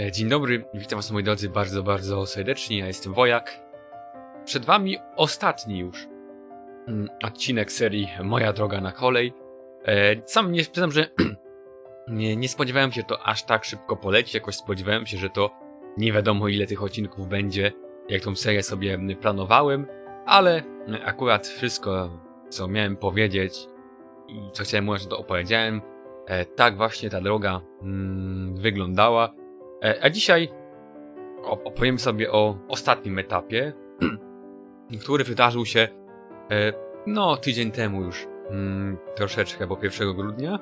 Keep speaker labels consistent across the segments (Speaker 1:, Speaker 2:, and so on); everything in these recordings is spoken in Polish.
Speaker 1: E, Dzień dobry, witam was moi drodzy bardzo, bardzo serdecznie, ja jestem Wojak. Przed wami ostatni już mm, odcinek serii Moja droga na kolej. E, Sam nie przyznam, że nie, nie spodziewałem się, że to aż tak szybko poleci, jakoś spodziewałem się, że to nie wiadomo ile tych odcinków będzie, jak tą serię sobie planowałem, ale akurat wszystko, co miałem powiedzieć i co chciałem mówić, to opowiedziałem. E, Tak właśnie ta droga mm, wyglądała. E, A dzisiaj op- opowiem sobie o ostatnim etapie, który wydarzył się e, no tydzień temu już, mm, troszeczkę, bo 1 grudnia.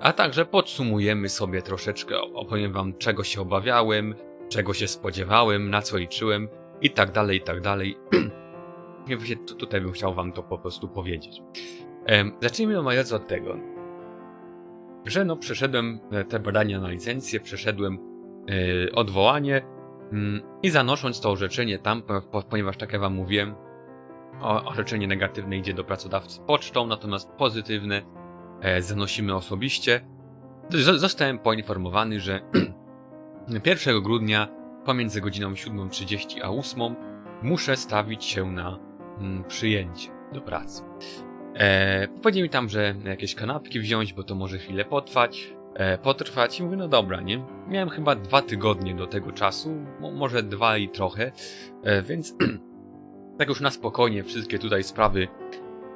Speaker 1: A także podsumujemy sobie troszeczkę, opowiem wam czego się obawiałem, czego się spodziewałem, na co liczyłem i tak dalej, i tak dalej. Tutaj bym chciał wam to po prostu powiedzieć. Em, Zacznijmy od tego, że no przeszedłem e, te badania na licencję, przeszedłem e, odwołanie mm, i zanosząc to orzeczenie tam, po- po- ponieważ tak jak wam mówiłem, orzeczenie negatywne idzie do pracodawcy pocztą, natomiast pozytywne e, zanosimy osobiście. Zostałem poinformowany, że 1 grudnia pomiędzy godziną 7.30 a 8 muszę stawić się na mm, przyjęcie do pracy. E, powiedzieli mi tam, że jakieś kanapki wziąć, bo to może chwilę potrwać, e, potrwać i mówię, no dobra, nie? Miałem chyba dwa tygodnie do tego czasu, mo- może dwa i trochę, e, więc tak już na spokojnie wszystkie tutaj sprawy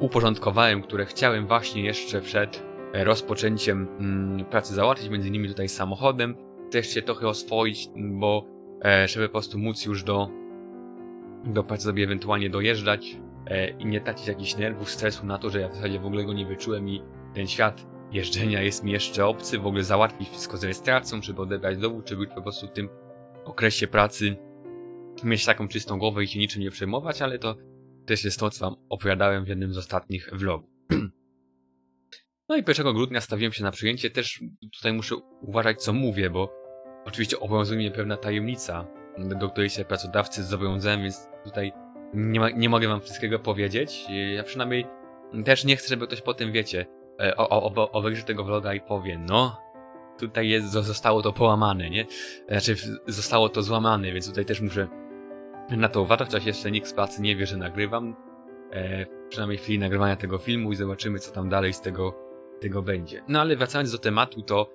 Speaker 1: uporządkowałem, które chciałem właśnie jeszcze przed e, rozpoczęciem mm, pracy załatwić, między innymi tutaj samochodem, też się trochę oswoić, m, bo e, żeby po prostu móc już do, do pracy sobie ewentualnie dojeżdżać i nie tracić jakichś nerwów, stresu na to, że ja w zasadzie w ogóle go nie wyczułem i ten świat jeżdżenia jest mi jeszcze obcy, w ogóle załatwić wszystko z rejestracją, żeby odebrać dowód, żeby po prostu w tym okresie pracy mieć taką czystą głowę i się niczym nie przejmować, ale to też jest to, co wam opowiadałem w jednym z ostatnich vlogów. No i 1 grudnia stawiłem się na przyjęcie, też tutaj muszę uważać co mówię, bo oczywiście obowiązuje mnie pewna tajemnica, do której się pracodawcy zobowiązałem, więc tutaj nie, ma, nie mogę wam wszystkiego powiedzieć. Ja przynajmniej też nie chcę, żeby ktoś potem, wiecie, o, o, obejrzy tego vloga i powie, no, tutaj jest, zostało to połamane, nie? Znaczy, zostało to złamane, więc tutaj też muszę na to uważać, chociaż jeszcze nikt z pracy nie wie, że nagrywam. E, przynajmniej w chwili nagrywania tego filmu i zobaczymy, co tam dalej z tego, tego będzie. No ale wracając do tematu, to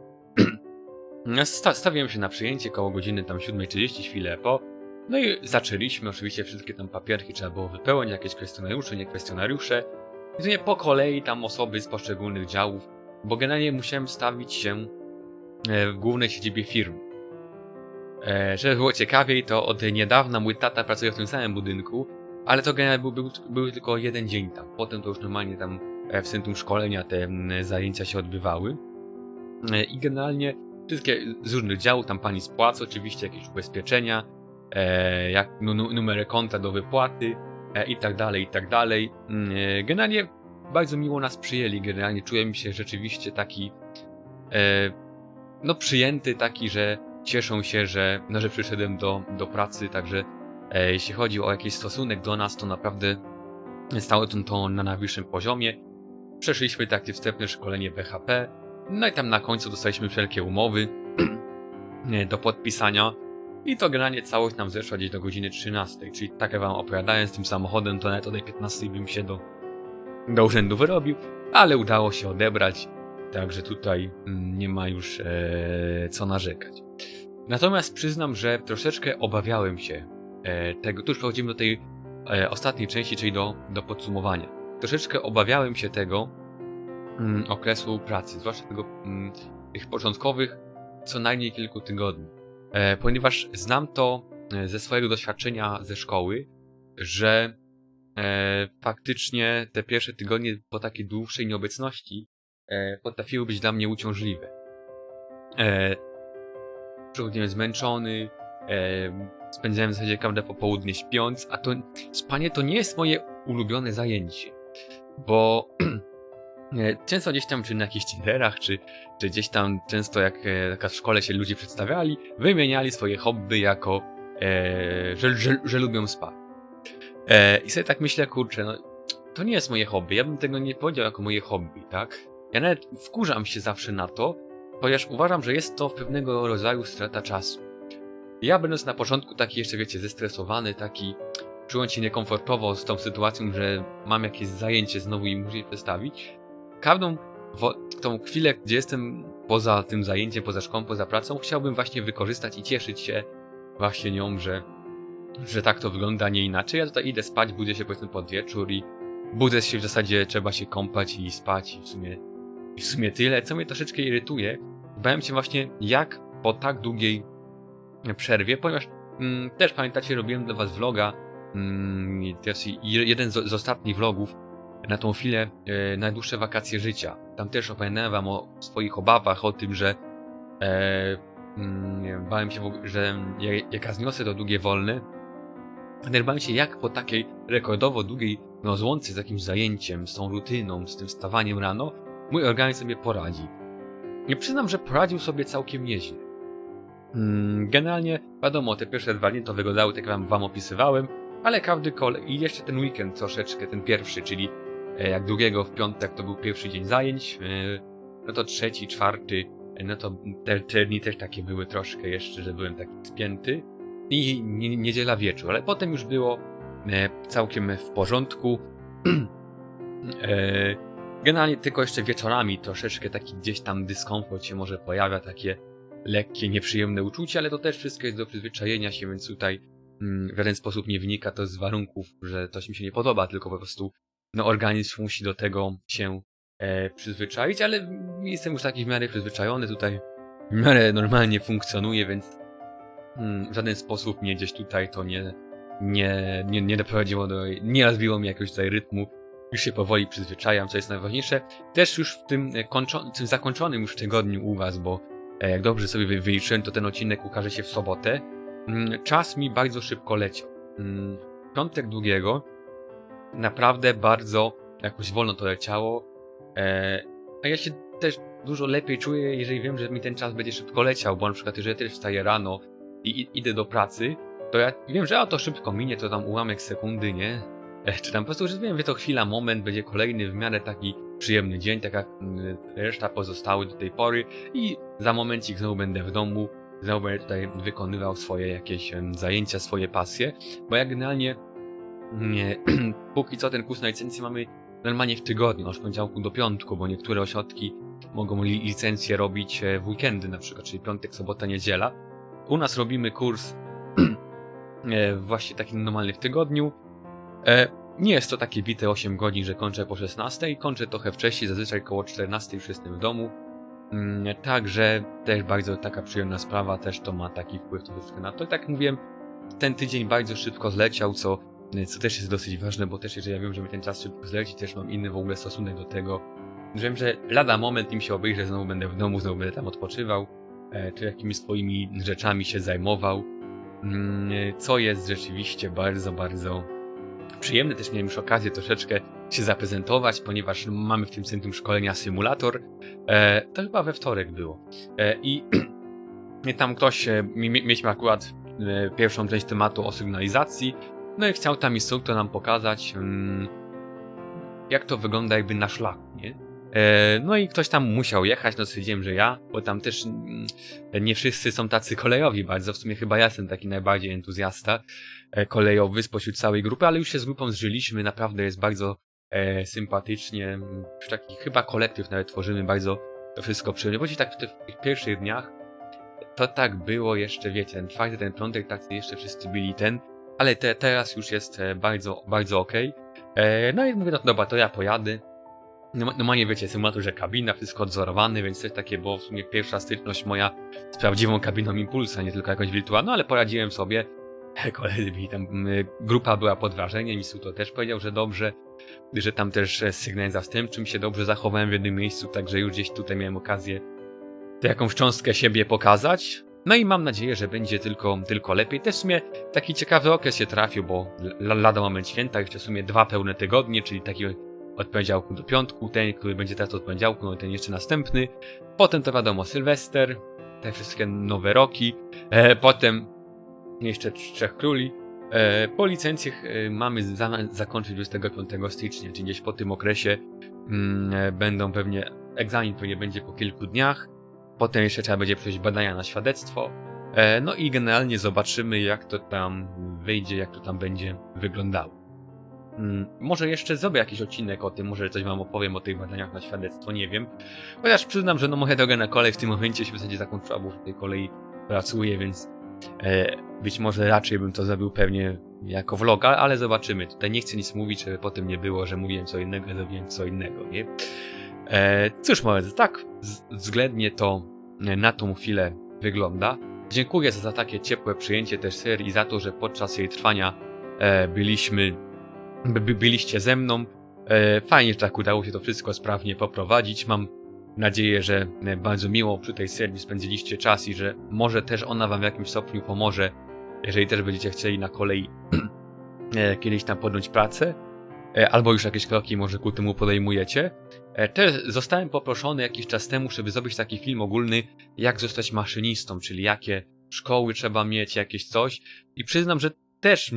Speaker 1: sta stawiłem się na przyjęcie koło godziny tam 7.30, chwilę po. No i zaczęliśmy, oczywiście wszystkie tam papierki trzeba było wypełnić, jakieś kwestionariusze, nie kwestionariusze. Nie po kolei tam osoby z poszczególnych działów, bo generalnie musiałem stawić się e, w głównej siedzibie firmy. E, żeby było ciekawiej, to od niedawna mój tata pracuje w tym samym budynku, ale to generalnie był, był, był tylko jeden dzień tam. Potem to już normalnie tam e, w centrum szkolenia te zajęcia się odbywały. I generalnie wszystkie z różnych działów, tam pani spłaca oczywiście jakieś ubezpieczenia, jak nu, nu, numery konta do wypłaty i tak dalej, i tak dalej. Mm, e, Generalnie bardzo miło nas przyjęli, generalnie czułem się rzeczywiście taki e, no przyjęty, taki, że cieszą się, że, no, że przyszedłem do, do pracy, także e, jeśli chodzi o jakiś stosunek do nas, to naprawdę stało to, to na najwyższym poziomie. Przeszliśmy takie wstępne szkolenie BHP, no i tam na końcu dostaliśmy wszelkie umowy e, do podpisania. I to generalnie całość nam zeszła gdzieś do godziny 13, czyli tak jak wam opowiadałem z tym samochodem, to nawet o tej 15 bym się do, do urzędu wyrobił, ale udało się odebrać, także tutaj mm, nie ma już e, co narzekać. Natomiast przyznam, że troszeczkę obawiałem się e, tego, tu już przechodzimy do tej e, ostatniej części, czyli do, do podsumowania. Troszeczkę obawiałem się tego mm, okresu pracy, zwłaszcza tego, mm, tych początkowych co najmniej kilku tygodni. E, ponieważ znam to e, ze swojego doświadczenia ze szkoły, że e, faktycznie te pierwsze tygodnie po takiej dłuższej nieobecności potrafiły być dla mnie uciążliwe. Przychodziłem zmęczony, spędzałem w zasadzie każde popołudnie śpiąc, a to spanie to nie jest moje ulubione zajęcie, bo często gdzieś tam, czy na jakichś Tinderach, czy, czy gdzieś tam często jak e, w szkole się ludzie przedstawiali, wymieniali swoje hobby jako, e, że, że, że lubią spać. E, I sobie tak myślę, kurczę, no to nie jest moje hobby, ja bym tego nie powiedział jako moje hobby, tak? Ja nawet wkurzam się zawsze na to, ponieważ uważam, że jest to pewnego rodzaju strata czasu. Ja będąc na początku taki jeszcze, wiecie, zestresowany, taki czując się niekomfortowo z tą sytuacją, że mam jakieś zajęcie znowu i muszę je przedstawić, każdą tą chwilę, gdzie jestem poza tym zajęciem, poza szkołą, poza pracą, chciałbym właśnie wykorzystać i cieszyć się właśnie nią, że, że tak to wygląda, nie inaczej. Ja tutaj idę spać, budzę się powiedzmy pod wieczór i budzę się w zasadzie, trzeba się kąpać i spać i w sumie, w sumie tyle, co mnie troszeczkę irytuje. Bałem się właśnie, jak po tak długiej przerwie, ponieważ mm, też pamiętacie, robiłem dla was vloga, mm, jeden z, z ostatnich vlogów, na tą chwilę e, najdłuższe wakacje życia. Tam też opowiadałem wam o swoich obawach, o tym, że e, mm, bałem się, że jak, ja zniosę to długie wolne, też bałem się, jak po takiej rekordowo długiej rozłące z jakimś zajęciem, z tą rutyną, z tym wstawaniem rano, mój organizm sobie poradzi. Nie przyznam, że poradził sobie całkiem nieźle. Mm, Generalnie, wiadomo, te pierwsze dwa dni to wyglądały tak jak wam, wam opisywałem, ale każdy kolej i jeszcze ten weekend troszeczkę, ten pierwszy, czyli jak drugiego w piątek to był pierwszy dzień zajęć, e, no to trzeci, czwarty, e, no to te, te dni też takie były troszkę jeszcze, że byłem taki spięty i nie- niedziela wieczór, ale potem już było e, całkiem w porządku. E, Generalnie tylko jeszcze wieczorami troszeczkę taki gdzieś tam dyskomfort się może pojawia, takie lekkie, nieprzyjemne uczucie, ale to też wszystko jest do przyzwyczajenia się, więc tutaj mm, w żaden sposób nie wynika to z warunków, że coś mi się nie podoba, tylko po prostu no, organizm musi do tego się e, przyzwyczaić, ale jestem już taki w miarę przyzwyczajony, tutaj w miarę normalnie funkcjonuje, więc mm, w żaden sposób mnie gdzieś tutaj to nie, nie, nie, nie doprowadziło do, nie rozbiło mi jakiegoś tutaj rytmu, już się powoli przyzwyczajam, co jest najważniejsze. Też już w tym, e, tym zakończonym już tygodniu u was, bo e, jak dobrze sobie wy- wyliczyłem, to ten odcinek ukaże się w sobotę. Mm, Czas mi bardzo szybko leciał. Mm, Piątek długiego naprawdę bardzo jakoś wolno to leciało. E, a ja się też dużo lepiej czuję, jeżeli wiem, że mi ten czas będzie szybko leciał, bo na przykład jeżeli też wstaję rano i, i idę do pracy, to ja wiem, że a to szybko minie, to tam ułamek sekundy, nie? E, Czy tam po prostu, że wiem, że to chwila, moment, będzie kolejny w miarę taki przyjemny dzień, tak jak mm, reszta pozostałych do tej pory i za momencik znowu będę w domu, znowu będę tutaj wykonywał swoje jakieś zajęcia, swoje pasje, bo ja generalnie nie, póki co ten kurs na licencji mamy normalnie w tygodniu, od poniedziałku do piątku, bo niektóre ośrodki mogą li licencję robić e, w weekendy na przykład, czyli piątek, sobota, niedziela. U nas robimy kurs e, właśnie taki normalny w tygodniu. E, Nie jest to takie bite 8 godzin, że kończę po 16, kończę trochę wcześniej, zazwyczaj koło 14 już jestem w domu. Mm, Także też bardzo taka przyjemna sprawa, też to ma taki wpływ troszeczkę na to. I tak jak mówiłem, ten tydzień bardzo szybko zleciał, co, co też jest dosyć ważne, bo też jeżeli ja wiem, że mi ten czas szybko zleci, też mam inny w ogóle stosunek do tego. Wiem, że lada moment im się obejrzę, znowu będę w domu, znowu będę tam odpoczywał, e, czy jakimiś swoimi rzeczami się zajmował. Mm, Co jest rzeczywiście bardzo, bardzo przyjemne. Też miałem już okazję troszeczkę się zaprezentować, ponieważ mamy w tym centrum szkolenia symulator. E, to chyba we wtorek było. E, I tam ktoś, mi- mi- mieliśmy akurat pierwszą część tematu o sygnalizacji, no i chciał tam instruktor nam pokazać, mm, jak to wygląda jakby na szlaku, nie? E, No i ktoś tam musiał jechać, no stwierdziłem, że ja, bo tam też mm, nie wszyscy są tacy kolejowi bardzo, w sumie chyba ja jestem taki najbardziej entuzjasta e, kolejowy spośród całej grupy, ale już się z grupą zżyliśmy, naprawdę jest bardzo e, sympatycznie, już taki chyba kolektyw nawet tworzymy, bardzo to wszystko przyjemnie, bo tak w tych, w tych pierwszych dniach to tak było jeszcze, wiecie, ten czwarty, ten piątek, tacy jeszcze wszyscy byli ten, ale te, teraz już jest e, bardzo, bardzo okej. E, No i mówię, no dobra, to ja pojadę. No- Normalnie wiecie, symulator, że kabina, wszystko odzorowane, więc też takie było w sumie pierwsza styczność moja z prawdziwą kabiną Impulsa, nie tylko jakąś wirtualną, ale poradziłem sobie. Koledzy byli tam, grupa była pod wrażeniem, Misuto też powiedział, że dobrze, że tam też z sygnałem zastępczym się dobrze zachowałem w jednym miejscu, także już gdzieś tutaj miałem okazję jakąś cząstkę siebie pokazać. No i mam nadzieję, że będzie tylko, tylko lepiej. Też w sumie taki ciekawy okres się trafił, bo lada moment święta, jeszcze w sumie dwa pełne tygodnie, czyli taki od poniedziałku do piątku, ten, który będzie teraz od poniedziałku, no i ten jeszcze następny. Potem to wiadomo, Sylwester, te wszystkie nowe roki. E, potem jeszcze Trz- Trzech Króli. E, po licencjach e, mamy za, zakończyć 25 stycznia, czyli gdzieś po tym okresie mm, e, będą pewnie, egzamin pewnie będzie po kilku dniach. Potem jeszcze trzeba będzie przejść badania na świadectwo. E, no i generalnie zobaczymy, jak to tam wyjdzie, jak to tam będzie wyglądało. Mm, Może jeszcze zrobię jakiś odcinek o tym, może coś wam opowiem o tych badaniach na świadectwo, nie wiem. Chociaż przyznam, że no moja droga na kolej w tym momencie się w zasadzie zakończyła, bo w tej kolei pracuję, więc e, być może raczej bym to zrobił pewnie jako vloga, ale zobaczymy. Tutaj nie chcę nic mówić, żeby potem nie było, że mówiłem co innego, zrobiłem co innego, nie? E, cóż, moi tak względnie to e, na tą chwilę wygląda. Dziękuję za, takie ciepłe przyjęcie też serii, za to, że podczas jej trwania e, byliśmy, by, by, byliście ze mną. E, fajnie, że tak udało się to wszystko sprawnie poprowadzić. Mam nadzieję, że e, bardzo miło przy tej serii spędziliście czas i że może też ona wam w jakimś stopniu pomoże, jeżeli też będziecie chcieli na kolei e, kiedyś tam podjąć pracę, albo już jakieś kroki może ku temu podejmujecie. E, Też zostałem poproszony jakiś czas temu, żeby zrobić taki film ogólny, jak zostać maszynistą, czyli jakie szkoły trzeba mieć, jakieś coś. I przyznam, że też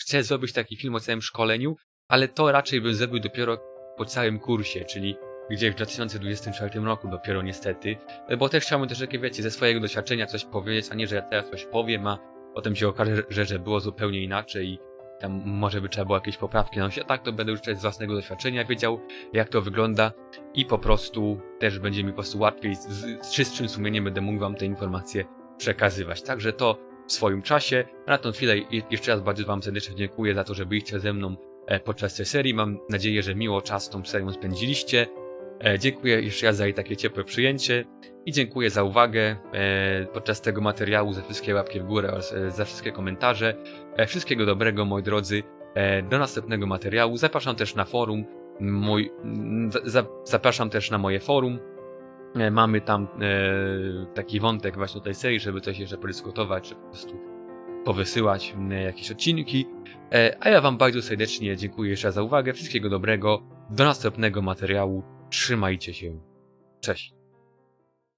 Speaker 1: chcę zrobić taki film o całym szkoleniu, ale to raczej bym zrobił dopiero po całym kursie, czyli gdzieś w 2024 roku dopiero niestety, E, bo też chciałbym też, jak wiecie, ze swojego doświadczenia coś powiedzieć, a nie, że ja teraz coś powiem, a potem się okaże, że, że było zupełnie inaczej tam może by trzeba było jakieś poprawki na się. Tak, to będę już z własnego doświadczenia wiedział, jak to wygląda i po prostu też będzie mi po prostu łatwiej, z, z czystszym sumieniem będę mógł wam te informacje przekazywać. Także to w swoim czasie. Na tą chwilę je- jeszcze raz bardzo wam serdecznie dziękuję za to, że byliście ze mną e, podczas tej serii. Mam nadzieję, że miło czas tą serią spędziliście. E, Dziękuję jeszcze raz za jej takie ciepłe przyjęcie i dziękuję za uwagę e, podczas tego materiału, za wszystkie łapki w górę oraz e, za wszystkie komentarze. E, Wszystkiego dobrego, moi drodzy. Do następnego materiału. Zapraszam też na forum. Mój, zapraszam też na moje forum. Mamy tam taki wątek właśnie tej serii, żeby coś jeszcze podyskutować, czy po prostu powysyłać jakieś odcinki. A ja Wam bardzo serdecznie dziękuję jeszcze za uwagę. Wszystkiego dobrego. Do następnego materiału. Trzymajcie się. Cześć.